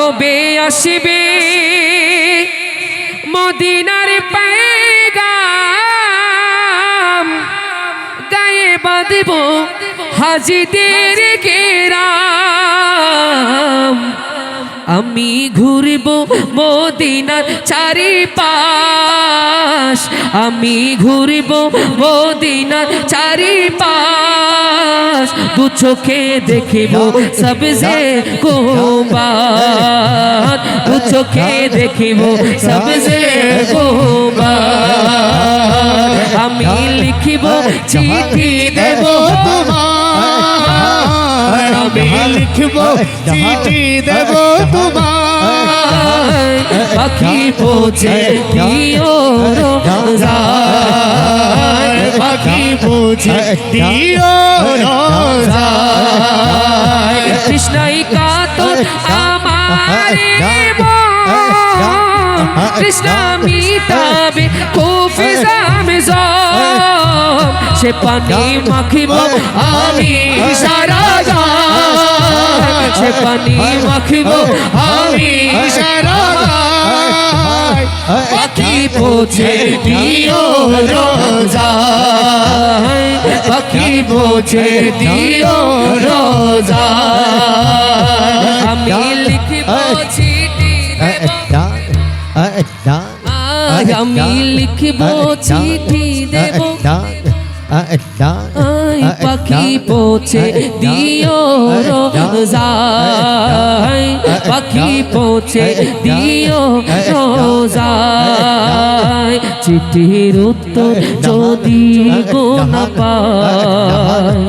কবে আসবে? মদিনার পেগাম গায়ে বাঁধব হাজিদের গেরাম আমি ঘুরব মদিনার চারিপাশ। আমি ঘুরব মদিনার চারিপাশ। দু চোখে দেখিব, সবজে কোবাদ দু চোখে দেখিব, সবজে কোবাদ আমি লিখিব, চিঠি দেব তোমার আমি লিখব, চিঠি দেব তোমার পাখি পৌঁছে দিও পাখি বুঝে দিও কৃষ্ণই কাতর আমার কৃষ্ণ মিটাবে কুফিজাম জম সে পানি মাখিব আমি সারা সে পানি মাখিব আমি সারা গায় পাখি পৌঁছে দিও রোজায় পাখি পৌঁছে দিও রোজায় আমি লিখিব চিঠি আমি লিখিব চিঠি দেব পাখি পৌঁছে দিও পাখি পৌঁছে দিও রোজায় চিঠির উত্তর যদি গোনা পায়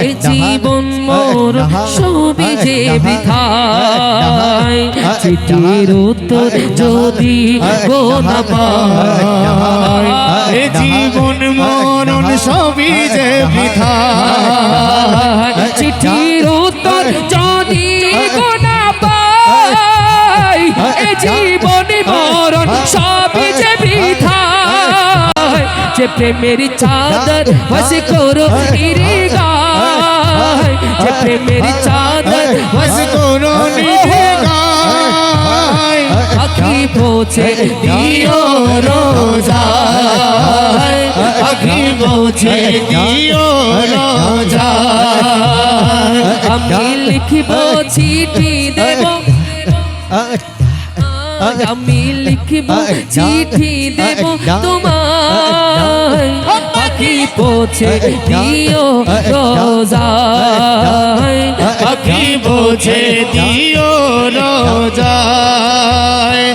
এ জীবন মোর সবই যে বিথায় চিঠির উত্তর যদি গোনা পায় এ জীবন মরণ সবই যে বৃথা চিঠির উত্তর যদি প্রেমের চাদর বসে করো ইরি গায় যে প্রেমের চাদর বসে করো নিধে গায় পাখি পৌঁছে দিও রোজায় পাখি পৌঁছে দিও রোজায় আমি লিখিব চিঠি দেব আমি লিখিব চিঠি দেব তোমায় পৌঁছে দিও রোজায় পাখি বোঝে দিও রোজা